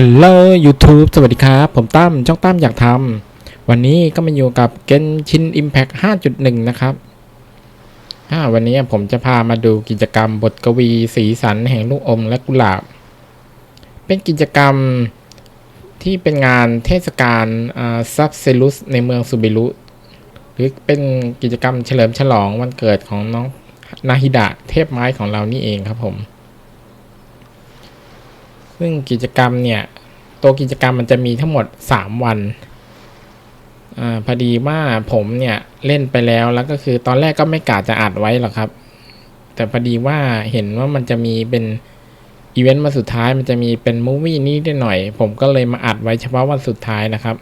Hello YouTube สวัสดีครับ ผมตั้มช่องตั้มอยากทำวันนี้ก็มาอยู่กับ Genshin Impact 5.1 นะครับวันนี้ผมจะพามาดูกิจกรรมบทกวีสีสันแห่งลูกอมและกุหลาบ เป็นกิจกรรมที่เป็นงานเทศกาลซับเซลุสในเมืองซูบิรุหรือเป็นกิจกรรมเฉลิมฉลองวันเกิดของน้องนาฮิดะเทพไม้ของเรานี่เองครับผม ซึ่งกิจกรรมเนี่ย ตัวกิจกรรมมันจะมีทั้งหมด 3 วันอพอดีว่าผมเนี่ยเล่นไปแล้วแล้วก็คือตอนแรกก็ไม่กะจะอัดไว้หรอกครับ แต่พอดีว่าเห็นว่ามันจะมีเป็นอีเวนต์มาสุดท้ายมันจะมีเป็นมูวี่นี้ได้หน่อย ผมก็เลยมาอัดไว้เฉพาะวันสุดท้ายนะครับ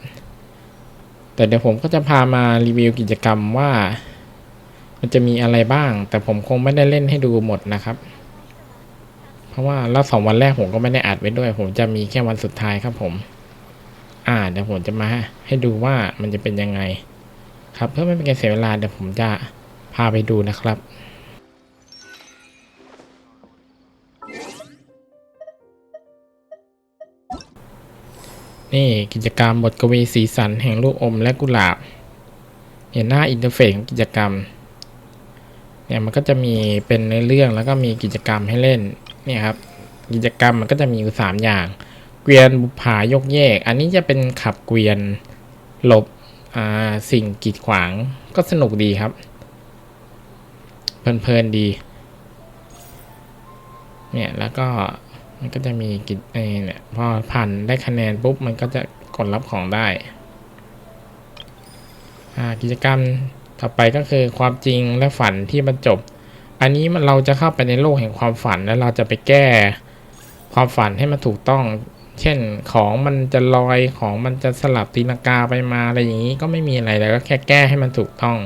แต่เดี๋ยวผมก็จะพามารีวิวกิจกรรมว่า มันจะมีอะไรบ้าง แต่ผมคงไม่ได้เล่นให้ดูหมดนะครับ เพราะว่าแล้วสองวันแรกผมก็ไม่ได้อัดไว้ด้วย ผมจะมีแค่วันสุดท้ายครับผม อ่าเดี๋ยวผมจะมาให้ดูว่ามันจะเป็นยังไง ครับเพื่อไม่เป็นการเสียเวลาเดี๋ยวผมจะพาไปดูนะครับนี่กิจกรรมบทกวีสีสันแห่งลูกอมและกุหลาบเห็นหน้าอินเทอร์เฟซของกิจกรรมเนี่ยมันก็จะมีเป็นในเรื่องแล้วก็มีกิจกรรมให้เล่น เนี่ยครับกิจกรรมมันก็จะมีอยู่สามอย่าง เกวียนบุผายกแยก อันนี้จะเป็นขับเกวียนหลบสิ่งกีดขวางก็สนุกดีครับ เพลินๆดี เนี่ยแล้วก็มันก็จะมีกิจเอ่อเนี่ยพอผ่านได้คะแนนปุ๊บมันก็จะกดรับของได้กิจกรรมต่อไปก็คือความจริงและฝันที่บรรจบ อันนี้มันเราจะเข้าไปในโลกแห่งความฝันแล้วเราจะไปแก้ความฝันให้มันถูกต้อง เช่นของมันจะลอยของมันจะสลับตีลังกาไปมาอะไรอย่างนี้ก็ไม่มีอะไรแล้วก็แค่แก้ให้มันถูกต้อง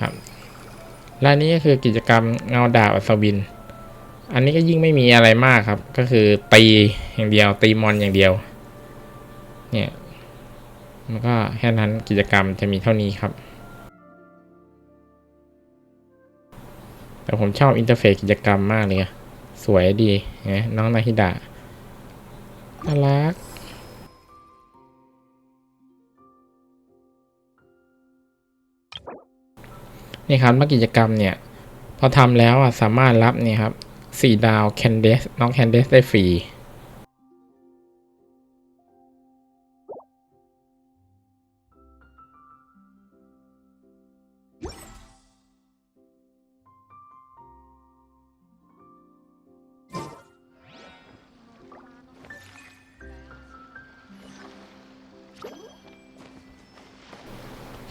ครับและนี่ก็คือกิจกรรมเงาดาบอัศวิน อันนี้ก็ยิ่งไม่มีอะไรมากครับ ก็คือตีอย่างเดียวตีมอนอย่างเดียว เนี่ยมันก็แค่นั้นกิจกรรมจะมีเท่านี้ครับ ผมชอบอินเทอร์เฟซกิจกรรมมากเลยอะสวยดีนะน้องนาฮิดะน่ารักนี่ครับเมื่อกิจกรรมเนี่ย พอทำแล้วอะสามารถรับเนี่ยครับสี่ดาวแคนเดสน้องแคนเดสได้ฟรี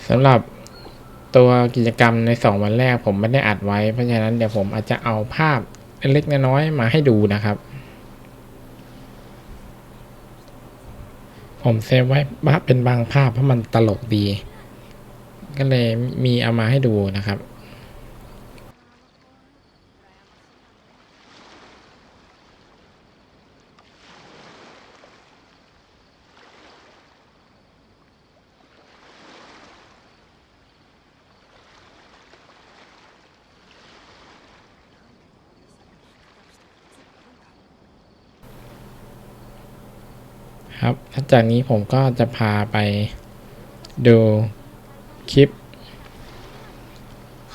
สำหรับตัวกิจกรรมใน 2 วันแรกผมไม่ได้อัดไว้ เพราะฉะนั้นเดี๋ยวผมอาจจะเอาภาพเล็กๆน้อยๆมาให้ดูนะครับ ผมเซฟไว้บ้าเป็นบางภาพเพราะมันตลกดี ก็เลยมีเอามาให้ดูนะครับ ครับหลังจากนี้ผมก็จะพาไปดูคลิป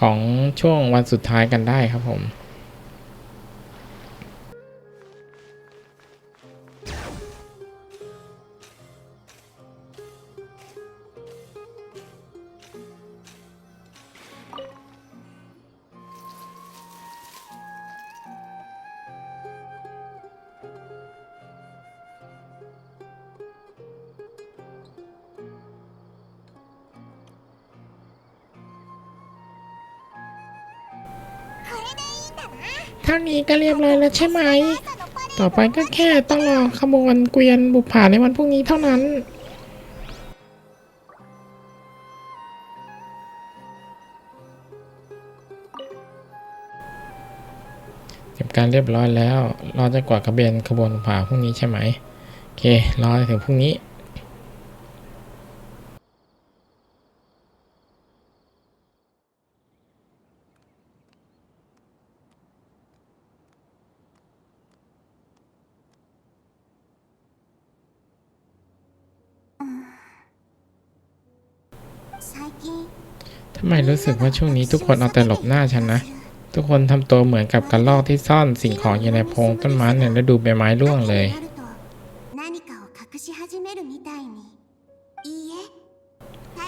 ของช่วงวันสุดท้ายกันได้ครับผม ท่านี้ก็เรียบร้อยแล้วใช่ไหม ต่อไปก็แค่ต้องรอขบวนเกวียนบุกผ่าในวันพรุ่งนี้เท่านั้นเก็บการเรียบร้อยแล้ว รอจนกว่าขบวนขบวนผ่าพรุ่งนี้ใช่ไหม โอเค รอถึงพรุ่งนี้最近ทำ ไม่รู้สึกว่าช่วงนี้ทุกคนเอาแต่หลบหน้าฉันนะ ทุกคนทำตัวเหมือนกับกระรอกที่ซ่อนสิ่งของอยู่ในโพงต้นไม้ในฤดูใบไม้ร่วงเลย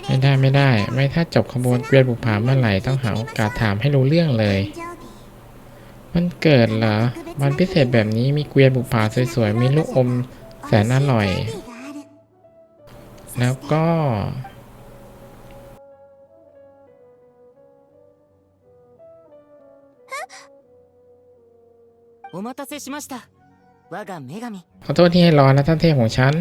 ไม่ได้ไม่ได้ ไม่ถ้าจบขบวนเกวียนบุกผาเมื่อไหร่ต้องหาโอกาสถามให้รู้เรื่องเลย มันเกิดเหรอ วันพิเศษแบบนี้มีเกวียนบุกผาสวยๆ มีลูกอมแสนอร่อย แล้วก็ お待たせしました我が女神 ขอโทษที่ให้รอนะท่านเทพของฉัน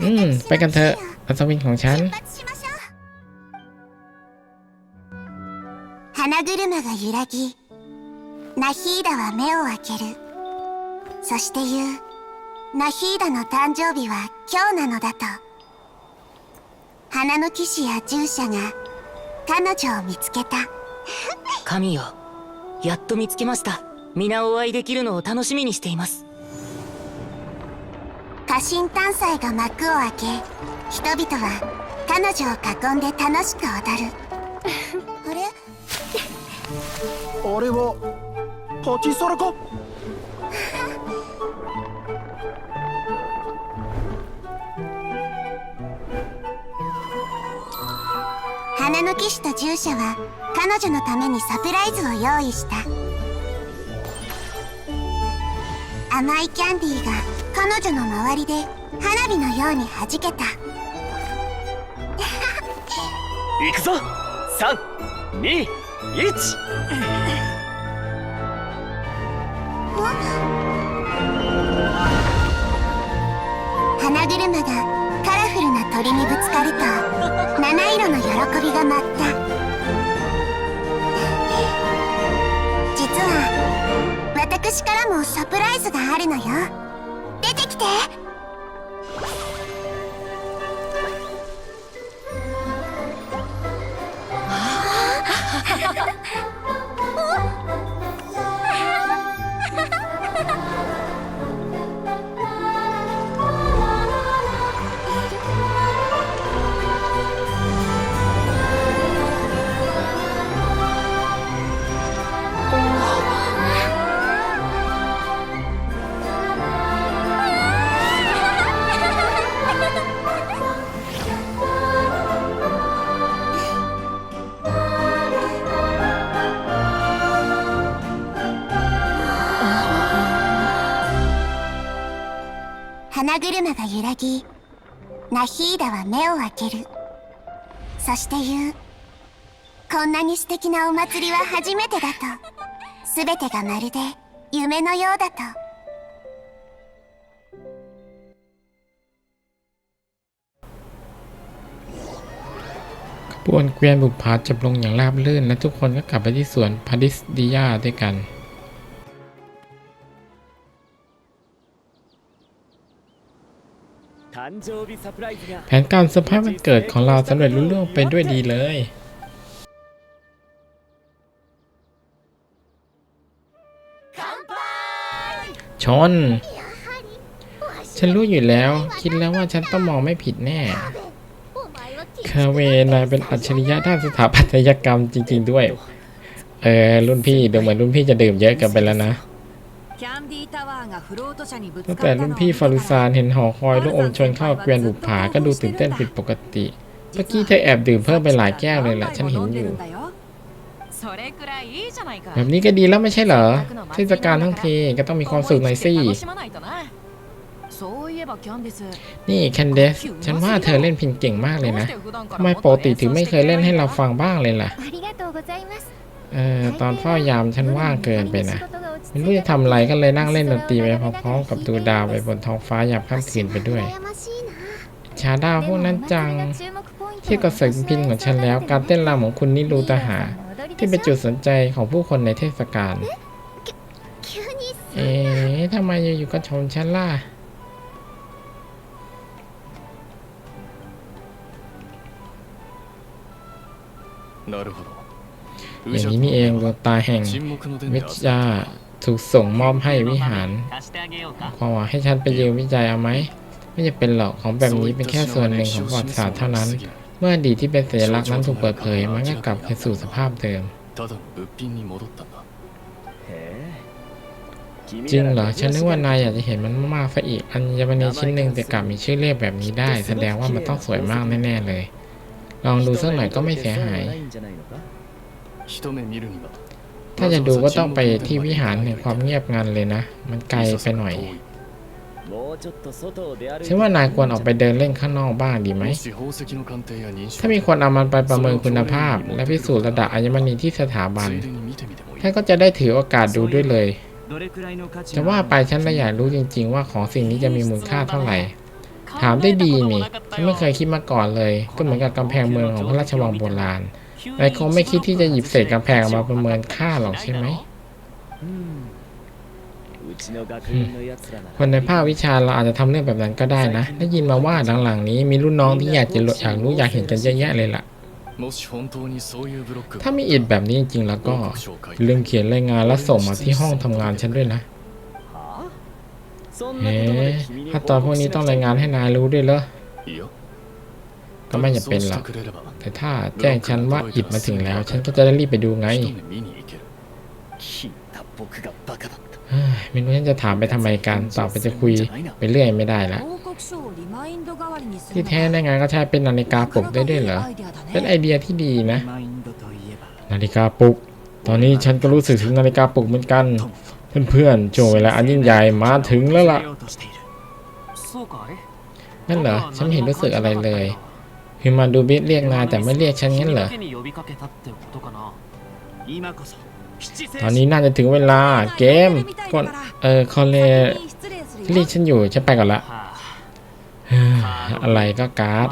อืม ไปกันเถอะอัศวินของฉัน 出発しましょう花車が揺らぎナヒーダは目を開けるそして言うナヒーダの誕生日は今日なのだと花の騎士や従者が彼女を見つけた神よ やっと見つけました。皆お会いできるのを楽しみにしています。家臣探祭が幕を開け人々は彼女を囲んで楽しく踊る。あれ？あれはパティサラか？花の騎士と従者は彼女のためにサプライズを用意した。甘いキャンディーが彼女の周りで花火のように弾けた。行くぞ。321花車がルな鳥にぶつかると七色の喜びが舞った。実は私からもサプライズがあるのよ。出てきて。花車が揺らぎナヒーダは目を開けるそして言うこんなに素敵なお祭りは初めてだと全てがまるで夢のようだと ขบวนเกวียนบุปผาจบลงอย่างราบรื่น และทุกคนก็กลับไปที่สวนพาดิสดิยาด้วยกัน แผนการเซอร์ไพรส์วันเกิดของเราสำเร็จรุ่ล่วงไปด้วยดีเลย ชน ฉันรู้อยู่แล้ว คิดแล้วว่าฉันต้องมองไม่ผิดแน่คาเวนายเป็นอัจฉริยะด้านสถาปัตยกรรมจริง ๆ ด้วย เออรุ่นพี่ดูเหมือนรุ่นพี่จะดื่มเยอะเกันไปแล้วนะ ตั้งแต่รุ่นพี่ฟารุซานเห็นหอคอยลูกอมชนเข้าเกวียนบุปผาก็ดูตื่นเต้นผิดปกติเมื่อกี้เธอแอบดื่มเพิ่มไปหลายแก้วเลยแหละฉันเห็นอยู่ แบบนี้ก็ดีแล้วไม่ใช่เหรอเทศกาลทั้งทีก็ต้องมีความสุขหน่อยสินี่แคนเดสฉันว่าเธอเล่นพินเก่งมากเลยนะทำไมปกติถึงไม่เคยเล่นให้เราฟังบ้างเลยล่ะเออตอนพ่อยามฉันว่างเกินไปนะ ไม่รู้จะทำอะไรก็เลยนั่งเล่นดนตรีไปพร้อมๆกับดูดาวไปบนท้องฟ้าหยามค่ำคืนไปด้วย ชาดาวพวกนั้นจังทียบกับศิลพินของฉันแล้ว การเต้นรำของคุณนิรูตาหา ที่เป็นจุดสนใจของผู้คนในเทศกาลเอ๊ะทำไมอยู่ๆก็ชมฉันล่ะอย่างนี้นี่เองดวงตาแห่งเมจา ถูกส่งมอบให้วิหารขอให้ฉันไปยืมวิจัยเอาไหม ไม่จะเป็นหรอกของแบบนี้เป็นแค่ส่วนหนึ่งของประวัติศาสตร์เท่านั้น เมื่อดีที่เป็นสัญลักษณ์นั้นถูกเปิดเผย มันก็กลับคืนสู่สภาพเดิมจริงเหรอ ฉันนึกว่านายอยากจะเห็นมันมากๆซะอีก อัญมณีชิ้นหนึ่งแต่กลับมีชื่อเรียกแบบนี้ได้ แสดงว่ามันต้องสวยมากแน่ๆเลย ลองดูสักหน่อยก็ไม่เสียหาย ถ้าจะดูก็ต้องไปที่วิหารแห่งความเงียบงันเลยนะ มันไกลไปหน่อยฉันว่านายควรออกไปเดินเล่นข้างนอกบ้างดีไหม ถ้ามีคนเอามันไปประเมินคุณภาพ และพิสูจน์ระดับอัญมณีที่สถาบันท่านก็จะได้ถือโอกาสดูด้วยเลย จะว่าไปฉันไม่อยากรู้จริง ๆ ว่าของสิ่งนี้จะมีมูลค่าเท่าไหร่ ถามได้ดีนี่ ฉันไม่เคยคิดมาก่อนเลย ก็เหมือนกับกำแพงเมืองของพระราชวังโบราณ ไอคงไม่คิดที่จะหยิบเศษกำแพงออกมาประเมินค่าหรอกใช่ไหมคนในภาควิชาเราอาจจะทำเรื่องแบบนั้นก็ได้นะ ได้ยินมาว่าหลังๆนี้มีรุ่นน้องที่อยากจะอยากรู้อยากเห็นกันเยอะแยะเลยล่ะ ถ้ามีอิดแบบนี้จริงๆแล้วก็ลืมเขียนรายงานแล้วส่งมาที่ห้องทำงานฉันด้วยนะเฮ้ถ้าตอนพวกนี้ต้องรายงานให้นายรู้ด้วยเหรอ ก็ไม่จำเป็นหรอกแต่ถ้าแจ้งฉันว่าอิดมาถึงแล้ว ฉันก็จะได้รีบไปดูไงไม่รู้ฉันจะถามไปทำไมกันต่อไปจะคุยไปเรื่อยไม่ได้ละที่แท้ในงานก็ใช้เป็นนาฬิกาปลุกได้ด้วยเหรอ เป็นไอเดียที่ดีนะ นาฬิกาปลุก ตอนนี้ฉันก็รู้สึกถึงนาฬิกาปลุกเหมือนกัน เพื่อนๆโจวงเวลาอันยิ่งใหญ่มาถึงแล้วล่ะนั่นเหรอ ฉันเห็นรู้สึกอะไรเลย พิมาดูบิสเรียกนายแต่ไม่เรียกฉันงั้นเหรอตอนนี้น่าจะถึงเวลาเกมก็เออคอเลเรียฉันอยู่ฉันไปก่อนละอะไรก็การ์ด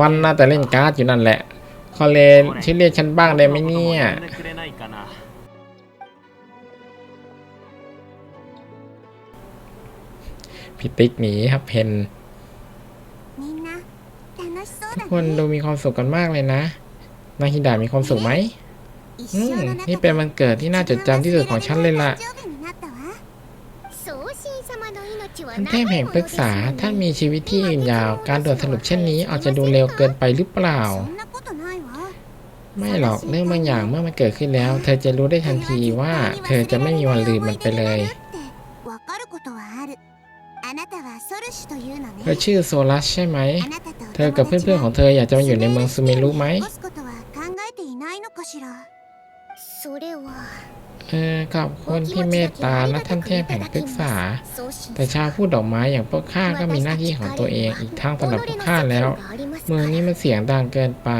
วันๆน่าจะเล่นการ์ดอยู่นั่นแหละ คอเลชิวยเรียกฉันบ้างได้ไหมเนี่ยพิติกหนีครับเพน ทุกคนดูมีความสุขกันมากเลยนะ นาฮิดะมีความสุขไหมอืมนี่เป็นวันเกิดที่น่าจดจำที่สุดของฉันเลยล่ะท่านเทพแห่งปรึกษาท่านมีชีวิตที่ยืนยาว การด่วนสรุปเช่นนี้อาจจะดูเร็วเกินไปหรือเปล่า ไม่หรอกเรื่องบางอย่างเมื่อมันเกิดขึ้นแล้ว เธอจะรู้ได้ทันทีว่า เธอจะไม่มีวันลืมมันไปเลย เธอชื่อโซลัสใช่ไหม เธอกับเพื่อนๆของเธออยากจะมาอยู่ในเมืองซูเมรุไหมเออขอบคุณที่เมตตาและท่านเทพแห่งปรึกษา แต่ชาวผู้ดอกไม้อย่างพวกข้าก็มีหน้าที่ของตัวเองอีกทั้งสำหรับพวกข้าแล้ว เมืองนี้มันเสียงดังเกินไป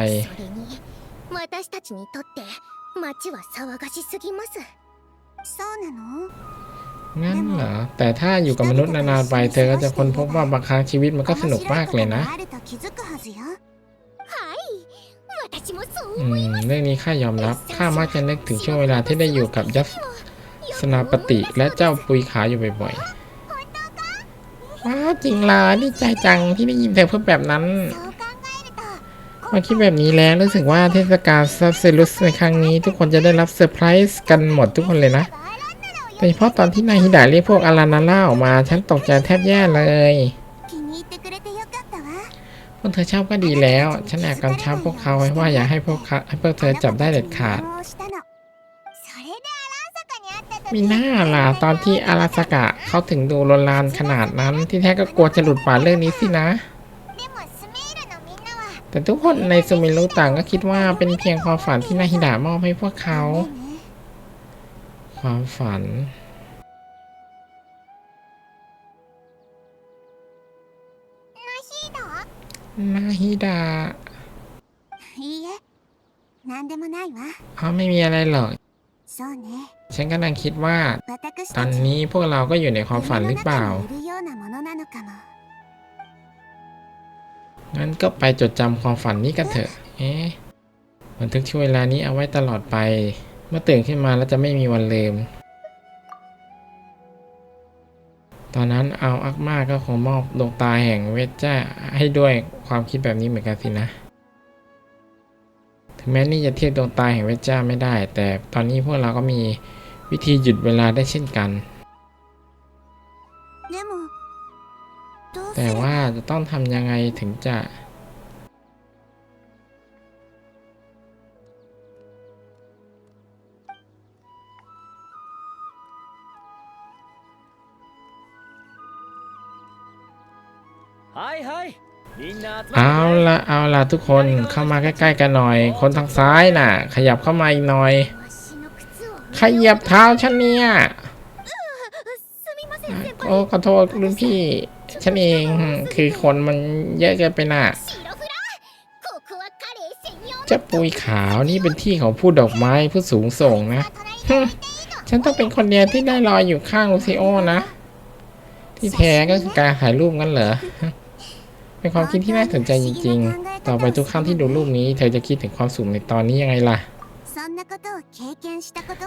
งั้นเหรอ แต่ถ้าอยู่กับมนุษย์นานๆไปเธอก็จะค้นพบว่าบางครั้งชีวิตมันก็สนุกมากเลยนะอืมเรื่องนี้ข้ายอมรับ ข้ามักจะนึกถึงช่วงเวลาที่ได้อยู่กับยัสนาปฏิและเจ้าปุยขาอยู่บ่อยๆ ว้าจริงล่ะดีใจจังที่ได้ยินเธอพูดแบบนั้นมาคิดแบบนี้แล้วรู้สึกว่าเทศกาลซับเซลุสในครั้งนี้ ทุกคนจะได้รับเซอร์ไพรส์กันหมดทุกคนเลยนะ โดยเฉพาะตอนที่นายฮิดะเรียกพวกอารานาล่าออกมาฉันตกใจแทบแย่เลยพวกเธอชอบก็ดีแล้ว ฉันแอบกำชับพวกเขาไว้ว่าอย่าให้พวกเขาให้พวกเธอจับได้เด็ดขาด มีหน้าล่ะตอนที่อาราสกะเขาถึงดูลนลานขนาดนั้น ที่แท้ก็กลัวจะหลุดป่าเรื่องนี้สินะ แต่ทุกคนในซูมิลุต่างก็คิดว่าเป็นเพียงความฝันที่นาฮิดะมอบให้พวกเขา ความฝัน นาฮิดา いいえ何でもないわ อ๋อไม่มีอะไรหรอก そうね ฉันกำลังคิดว่า 私 ตอ た น ち นี้พวกเราก็อยู่ในความฝันหรือเปล่า 夢の中にいるようなものなのかも งั้นก็ไปจดจำความฝันนี้กันเถอะ เอ๊ะบันทึกช่วงเวลานี้เอาไว้ตลอดไป เมื่อตื่นขึ้นมาแล้วจะไม่มีวันลืม ตอนนั้นเอาอักมาก็คงมอบดวงตาแห่งเวทเจ้าให้ด้วยความคิดแบบนี้เหมือนกันสินะ ถึงแม้นี่จะเทียบดวงตาแห่งเวทเจ้าไม่ได้ แต่ตอนนี้พวกเราก็มีวิธีหยุดเวลาได้เช่นกัน แต่ว่าจะต้องทำยังไงถึงจะ เอาละเอาละทุกคนเข้ามาใกล้ ๆ กันหน่อย คนทางซ้ายน่ะ ขยับเข้ามาอีกหน่อย ขยับเท้าฉันเนี่ยโอ้ขอโทษรุ่นพี่ ฉันเองคือคนมันเยอะเกินไปน่ะจะปุยขาวนี่เป็นที่ของผู้ดอกไม้ผู้สูงส่งนะ ฉันต้องเป็นคนเดียวที่ได้รอยอยู่ข้างลูซิโอนะ ที่แท้ก็คือการถ่ายรูปงั้นเหรอ เป็นความคิดที่น่าสนใจจริง ๆ ต่อไปทุกครั้งที่ดูรูปนี้ เธอจะคิดถึงความสุขในตอนนี้ยังไงล่ะ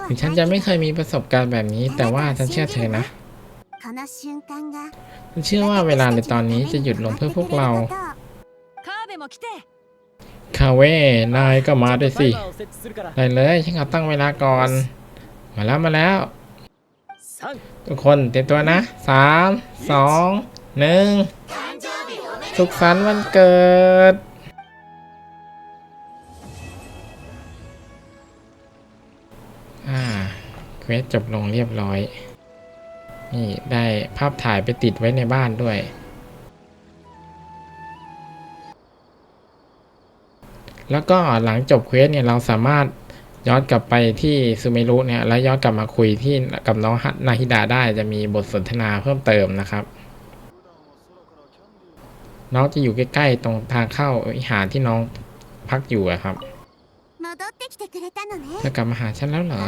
ถึงฉันจะไม่เคยมีประสบการณ์แบบนี้ แต่ว่าฉันเชื่อเธอนะฉันเชื่อว่าเวลาในตอนนี้จะหยุดลงเพื่อพวกเรา คาเว่นายก็มาด้วยสิ ได้เลย ฉันขอตั้งเวลาก่อน มาแล้วมาแล้ว ทุกคนเตรียมตัวนะสามสองหนึ่งสุขสันต์วันเกิดอ่าเควสจบลงเรียบร้อย นี่ได้ภาพถ่ายไปติดไว้ในบ้านด้วย แล้วก็หลังจบเควสเนี่ยเราสามารถ ย้อนกลับไปที่ซูเมรุเนี่ยแล้วย้อนกลับมาคุยที่กับน้องนาฮิดาได้จะมีบทสนทนาเพิ่มเติมนะครับน้องจะอยู่ใกล้ๆตรงทางเข้าวิหารที่น้องพักอยู่ครับจะกลับมาหาฉันแล้วเหรอ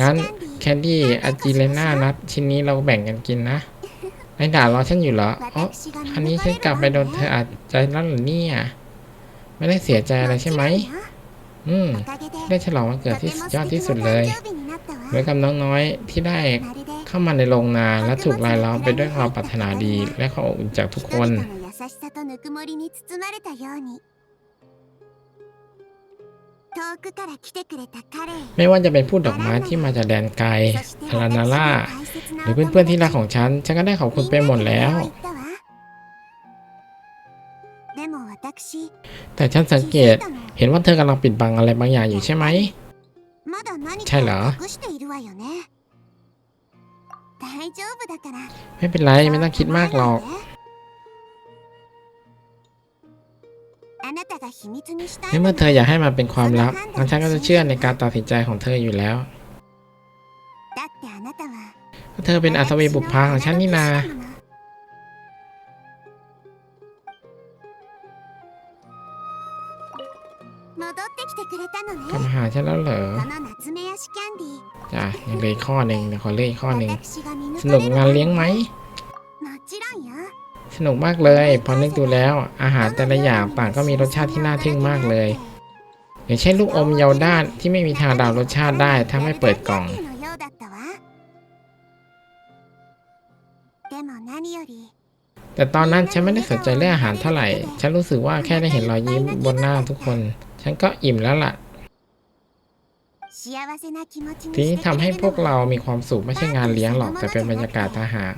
งั้นแคนดี้อาจิเลน่านัดชิ้นนี้เราแบ่งกันกินนะไอ้ด่ารอฉันอยู่เหรออ๋ออันนี้ฉันกลับไปโดนเธออาจใจแล้นหรือเนี่ย ไม่ได้เสียใจอะไรใช่ไหม อืมได้ฉลองวันเกิดที่ยอดที่สุดเลยเหมือนกับน้องน้อยที่ได้เข้ามาในโรงนาและถูกลายล้อมไปด้วยความปรารถนาดีและความอบอุ่นจากทุกคนไม่ว่าจะเป็นผู้ดอกไม้ที่มาจากแดนไกลอารานาล่าหรือเพื่อนๆที่รักของฉัน ฉันก็ได้ขอบคุณไปหมดแล้ว แต่ฉันสังเกตเห็นว่าเธอกำลังปิดบังอะไรบางอย่างอยู่ใช่ไหม ใช่เหรอ ไม่เป็นไร ไม่ต้องคิดมากหรอก ในเมื่อเธออยากให้มันเป็นความลับงั้นฉันก็จะเชื่อในการตัดสินใจของเธออยู่แล้วเธอเป็นอัศวีบุพพาของฉันนี่นาาฉันแล้วเหรอจ้ะยังเลยข้อหนึ่งขอเลือข้อหนึ่งสนุกงานเลี้ยงไหมสนุกมากเลยพอนึกดูแล้ว อาหารแต่ละอย่างต่างก็มีรสชาติที่น่าทึ่งมากเลย อย่างเช่นลูกอมเยาว์ด้านที่ไม่มีทางเดารสชาติได้ถ้าไม่เปิดกล่องแต่ตอนนั้นฉันไม่ได้สนใจเรื่องอาหารเท่าไหร่ ฉันรู้สึกว่าแค่ได้เห็นรอยยิ้มบนหน้าทุกคน ฉันก็อิ่มแล้วละ่ะ ที่ทำให้พวกเรามีความสุขไม่ใช่งานเลี้ยงหรอกแต่เป็นบรรยากาศทหาร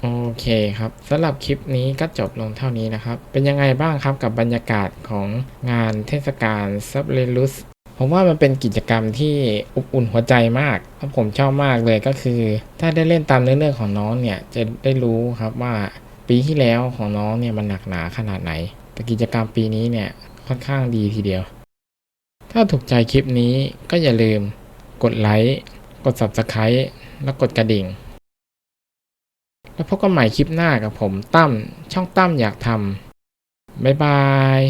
โอเคครับสำหรับคลิปนี้ก็จบลงเท่านี้นะครับ เป็นยังไงบ้างครับกับบรรยากาศของงานเทศกาลซับเรลุสผมว่ามันเป็นกิจกรรมที่อบอุ่นหัวใจมากครับผมชอบมากเลยก็คือ ถ้าได้เล่นตามเนื้อเรื่องของน้องเนี่ย จะได้รู้ครับว่า ปีที่แล้วของน้องเนี่ยมันหนักหนาขนาดไหน แต่กิจกรรมปีนี้เนี่ยค่อนข้างดีทีเดียว ถ้าถูกใจคลิปนี้ก็อย่าลืมกดไลค์กด Subscribe และกดกระดิ่ง แล้วพบกันใหม่คลิปหน้ากับผมตั้มช่องตั้มอยากทำบ๊ายบาย